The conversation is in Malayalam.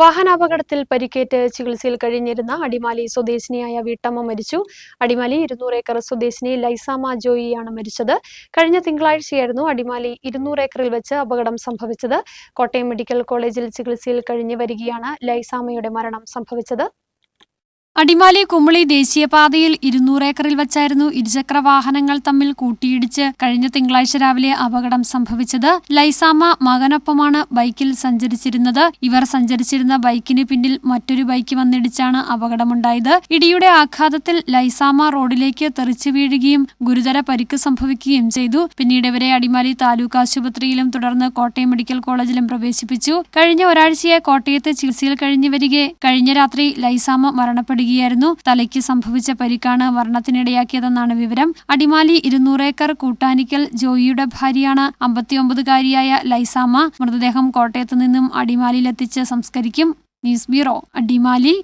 വാഹനാപകടത്തിൽ പരിക്കേറ്റ് ചികിത്സയിൽ കഴിഞ്ഞിരുന്ന അടിമാലി സ്വദേശിനിയായ വീട്ടമ്മ മരിച്ചു. അടിമാലി ഇരുന്നൂറ് ഏക്കർ സ്വദേശിനി ലൈസാമ ജോയിയാണ് മരിച്ചത്. കഴിഞ്ഞ തിങ്കളാഴ്ചയായിരുന്നു അടിമാലി ഇരുന്നൂറ് ഏക്കറിൽ വെച്ച് അപകടം സംഭവിച്ചത്. കോട്ടയം മെഡിക്കൽ കോളേജിൽ ചികിത്സയിൽ കഴിഞ്ഞു വരികയാണ് ലൈസാമയുടെ മരണം സംഭവിച്ചത്. അടിമാലി കുമളി ദേശീയപാതയിൽ ഇരുന്നൂറ് ഏക്കറിൽ വച്ചായിരുന്നു ഇരുചക്ര വാഹനങ്ങൾ തമ്മിൽ കൂട്ടിയിടിച്ച് കഴിഞ്ഞ തിങ്കളാഴ്ച രാവിലെ അപകടം സംഭവിച്ചത്. ലൈസാമ മകനൊപ്പമാണ് ബൈക്കിൽ സഞ്ചരിച്ചിരുന്നത്. ഇവർ സഞ്ചരിച്ചിരുന്ന ബൈക്കിന് പിന്നിൽ മറ്റൊരു ബൈക്ക് വന്നിടിച്ചാണ് അപകടമുണ്ടായത്. ഇടിയുടെ ആഘാതത്തിൽ ലൈസാമ റോഡിലേക്ക് തെറിച്ചു വീഴുകയും ഗുരുതര പരിക്ക് സംഭവിക്കുകയും ചെയ്തു. പിന്നീട് ഇവരെ അടിമാലി താലൂക്ക് ആശുപത്രിയിലും തുടർന്ന് കോട്ടയം മെഡിക്കൽ കോളേജിലും പ്രവേശിപ്പിച്ചു. കഴിഞ്ഞ ഒരാഴ്ചയെ കോട്ടയത്ത് ചികിത്സയിൽ കഴിഞ്ഞു വരികെ കഴിഞ്ഞ രാത്രി ലൈസാമ മരണപ്പെടുകയായിരുന്നു തലയ്ക്ക് സംഭവിച്ച പരിക്കാണ് മരണത്തിനിടയാക്കിയതെന്നാണ് വിവരം. അടിമാലി ഇരുന്നൂറേക്കർ കൂട്ടാനിക്കൽ ജോയിയുടെ ഭാര്യയാണ് അമ്പത്തിയൊമ്പതുകാരിയായ ലൈസാമ. മൃതദേഹം കോട്ടയത്ത് നിന്നും അടിമാലിയിലെത്തിച്ച് സംസ്കരിക്കും. News bureau Adimali.